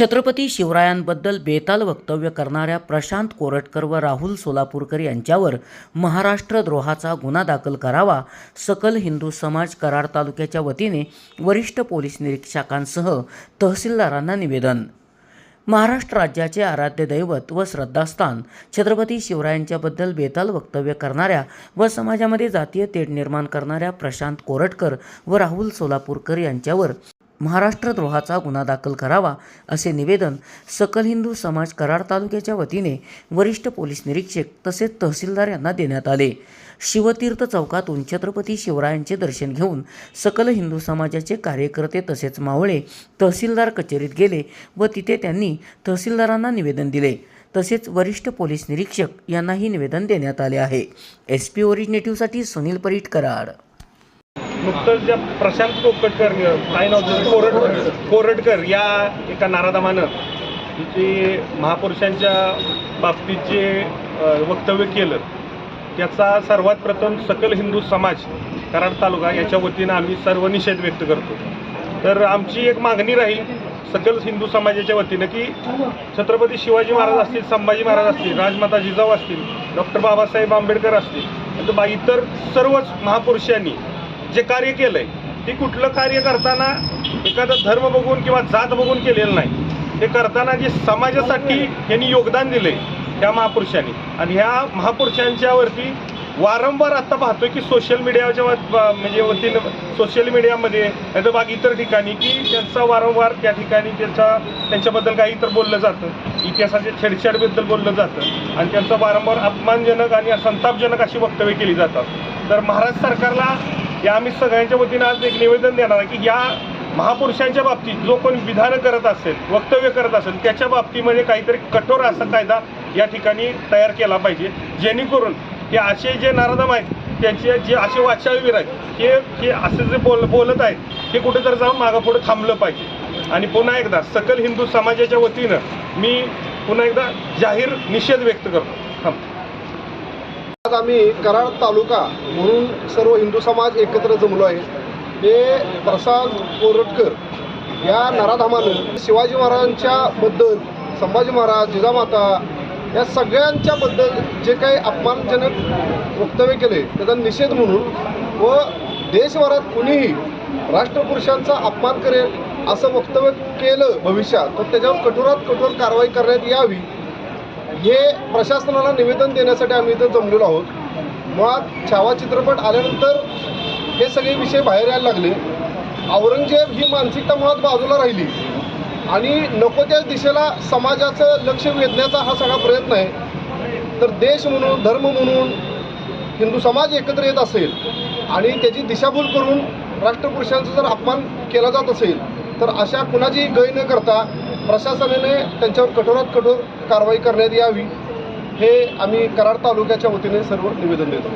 छत्रपती शिवरायांबद्दल बेताल वक्तव्य करणाऱ्या प्रशांत कोरटकर व राहुल सोलापूरकर यांच्यावर महाराष्ट्र द्रोहाचा गुन्हा दाखल करावा सकल हिंदू समाज कराड तालुक्याच्या वतीने वरिष्ठ पोलीस निरीक्षकांसह तहसीलदारांना निवेदन. महाराष्ट्र राज्याचे आराध्य दैवत व श्रद्धास्थान छत्रपती शिवरायांच्याबद्दल बेताल वक्तव्य करणाऱ्या व समाजामध्ये जातीय तेढ निर्माण करणाऱ्या प्रशांत कोरटकर व राहुल सोलापूरकर यांच्यावर महाराष्ट्रद्रोहाचा गुन्हा दाखल करावा असे निवेदन सकल हिंदू समाज कराड तालुक्याच्या वतीने वरिष्ठ पोलीस निरीक्षक तसेच तहसीलदार यांना देण्यात आले. शिवतीर्थ चौकातून छत्रपती शिवरायांचे दर्शन घेऊन सकल हिंदू समाजाचे कार्यकर्ते तसेच मावळे तहसीलदार कचेरीत गेले व तिथे त्यांनी तहसीलदारांना निवेदन दिले. तसेच वरिष्ठ पोलीस निरीक्षक यांनाही निवेदन देण्यात आले आहे. एस पी ओरिजिनेटिव्हसाठी सुनील परीट कराड. नुकतंच ज्या प्रशांत कोकटकर काय नाव तुझं? कोरडकर या एका नारादामानं जी महापुरुषांच्या बाबतीत जे वक्तव्य केलं त्याचा सर्वात प्रथम सकल हिंदू समाज कराड तालुका याच्या वतीनं आम्ही सर्व निषेध व्यक्त करतो तर आमची एक मागणी राहील सकल हिंदू समाजाच्या वतीनं की छत्रपती शिवाजी महाराज असतील संभाजी महाराज असतील राजमाता जिजाऊ असतील डॉक्टर बाबासाहेब आंबेडकर असतील तर इतर सर्वच महापुरुषांनी जे कार्य केलंय ते कुठलं कार्य करताना एखादा धर्म बघून किंवा जात बघून केलेलं नाही. ते करताना जे समाजासाठी यांनी योगदान दिले त्या महापुरुषांनी. आणि ह्या महापुरुषांच्यावरती वारंवार आता पाहतोय की सोशल मीडियाच्या म्हणजे वतीनं सोशल मीडियामध्ये नाही बाग बाकी इतर ठिकाणी की त्यांचा वारंवार त्या ठिकाणी त्यांचा त्यांच्याबद्दल काही इतर बोललं जातं. इतिहासाच्या छेडछाडबद्दल बोललं जातं. आणि त्यांचा वारंवार अपमानजनक आणि संतापजनक अशी वक्तव्य केली जातात. तर महाराष्ट्र सरकारला या आम्ही सगळ्यांच्या वतीनं आज एक निवेदन देणार आहे की या महापुरुषांच्या बाबतीत जो कोण विधानं करत असेल वक्तव्य करत असेल त्याच्या बाबतीमध्ये काहीतरी कठोर असा कायदा या ठिकाणी तयार केला पाहिजे. जेणेकरून हे असे जे नारदम आहेत त्यांचे जे असे वाचाळवीर आहेत हे हे असे जे बोल बोलत आहेत हे कुठेतरी जाऊन मागं पुढे थांबलं पाहिजे. आणि पुन्हा एकदा सकल हिंदू समाजाच्या वतीनं मी पुन्हा एकदा जाहीर निषेध व्यक्त करतो. थांब. आज आम्ही कराड तालुका म्हणून सर्व हिंदू समाज एकत्र जमलो आहे. हे प्रसाद कोरटकर या नराधामानं शिवाजी महाराजांच्या बद्दल संभाजी महाराज जिजामाता या सगळ्यांच्या बद्दल जे काही अपमानजनक वक्तव्य केले त्याचा निषेध म्हणून व देशभरात कुणीही राष्ट्रपुरुषांचा अपमान करेल असं वक्तव्य केलं भविष्यात तर त्याच्यावर कठोरात कठोर कारवाई करण्यात यावी हे प्रशासनाला निवेदन देण्यासाठी आम्ही इथं जमलेलो आहोत. मुळात छावा चित्रपट आल्यानंतर हे सगळे विषय बाहेर यायला लागले. औरंगजेब ही मानसिकता मुळात बाजूला राहिली. आणि नको त्या दिशेला समाजाचं लक्ष वेधण्याचा हा सगळा प्रयत्न आहे. तर देश म्हणून धर्म म्हणून हिंदू समाज एकत्र येत असेल आणि त्याची दिशाभूल करून राष्ट्रपुरुषांचा जर अपमान केला जात असेल तर अशा कुणाची गय न करता प्रशासनाने त्यांच्यावर कठोरात कठोर कारवाई करण्यात यावी हे आम्ही कराड तालुक्याच्या वतीने सर्व निवेदन देतो.